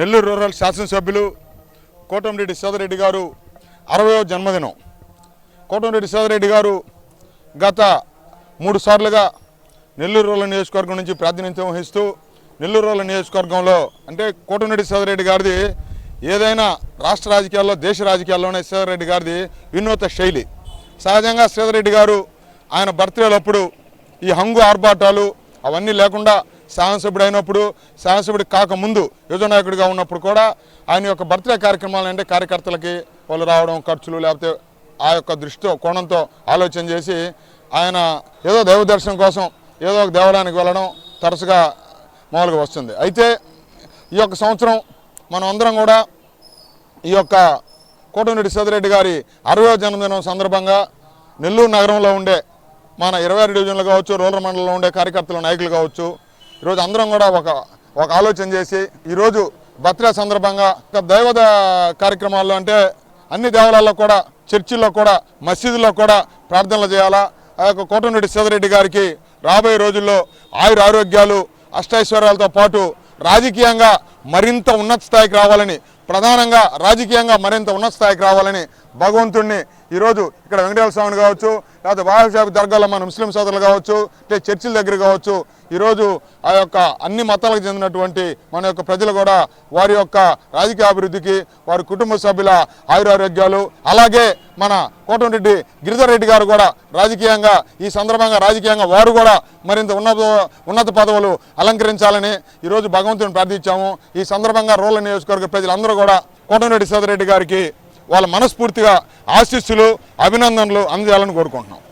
Nellore rural శాసనసభ్యులు కోటంరెడ్డి సోదరెడ్డి గారు అరవయో జన్మదినం. కోటంరెడ్డి సోదరెడ్డి గారు గత మూడు సార్లుగా నెల్లూరు రూరల్ నియోజకవర్గం నుంచి ప్రాతినిధ్యం వహిస్తూ నెల్లూరు రూరల్ నియోజకవర్గంలో అంటే కోటంరెడ్డి సోదరెడ్డి గారిది ఏదైనా రాష్ట్ర రాజకీయాల్లో దేశ రాజకీయాల్లోనే సోదరెడ్డి గారిది వినూత శైలి. సహజంగా శ్రీధరెడ్డి గారు ఆయన బర్త్డేలప్పుడు ఈ హంగు ఆర్భాటాలు అవన్నీ లేకుండా శాసనసభ్యుడు అయినప్పుడు శాసనసభ్యుడు కాకముందు యువజనాయకుడిగా ఉన్నప్పుడు కూడా ఆయన యొక్క బర్త్డే కార్యక్రమాలు అంటే కార్యకర్తలకి వాళ్ళు రావడం ఖర్చులు లేకపోతే ఆ యొక్క దృష్టితో కోణంతో ఆలోచన చేసి ఆయన ఏదో దైవ దర్శనం కోసం ఏదో ఒక దేవాలయానికి వెళ్ళడం తరచుగా మామూలుగా వస్తుంది. అయితే ఈ యొక్క సంవత్సరం మనం అందరం కూడా ఈ యొక్క కోటమిరెడ్డి సోదిరెడ్డి గారి అరవై జన్మదినం సందర్భంగా నెల్లూరు నగరంలో ఉండే మన ఇరవై ఆరు డివిజన్లు కావచ్చు రూరల్ మండలంలో ఉండే కార్యకర్తలు నాయకులు కావచ్చు. ఈరోజు అందరం కూడా ఒక ఒక ఆలోచన చేసి ఈరోజు బర్త్డే సందర్భంగా ఒక దైవద కార్యక్రమాల్లో అంటే అన్ని దేవాలయాల్లో కూడా చర్చిల్లో కూడా మసీదుల్లో కూడా ప్రార్థనలు చేయాలా? ఆ యొక్క కోటమిరెడ్డి సోదిరెడ్డి గారికి రాబోయే రోజుల్లో ఆయుర ఆరోగ్యాలు అష్టైశ్వర్యాలతో పాటు రాజకీయంగా మరింత ఉన్నత స్థాయికి రావాలని ప్రధానంగా రాజకీయంగా మరింత ఉన్నత స్థాయికి రావాలని భగవంతుణ్ణి ఈరోజు ఇక్కడ వెంకటేశ్వర స్వామిని కావచ్చు లేకపోతే బాబాసాహెబ్ దర్గాలో మన ముస్లిం సోదరులు కావచ్చు అంటే చర్చిల దగ్గర కావచ్చు ఈరోజు ఆ యొక్క అన్ని మతాలకు చెందినటువంటి మన యొక్క ప్రజలు కూడా వారి యొక్క రాజకీయ అభివృద్ధికి వారి కుటుంబ సభ్యుల ఆయురారోగ్యాలు అలాగే మన కోటమిరెడ్డి గిరిధర్ రెడ్డి గారు కూడా రాజకీయంగా ఈ సందర్భంగా రాజకీయంగా వారు కూడా మరింత ఉన్నత ఉన్నత పదవులు అలంకరించాలని ఈరోజు భగవంతుని ప్రార్థించాము. ఈ సందర్భంగా రూరల్ నియోజకవర్గ ప్రజలందరూ కూడా కోటమిరెడ్డి సోదరెడ్డి గారికి వాళ్ళ మనస్ఫూర్తిగా ఆశీస్సులు అభినందనలు అందజేయాలని కోరుకుంటున్నాం.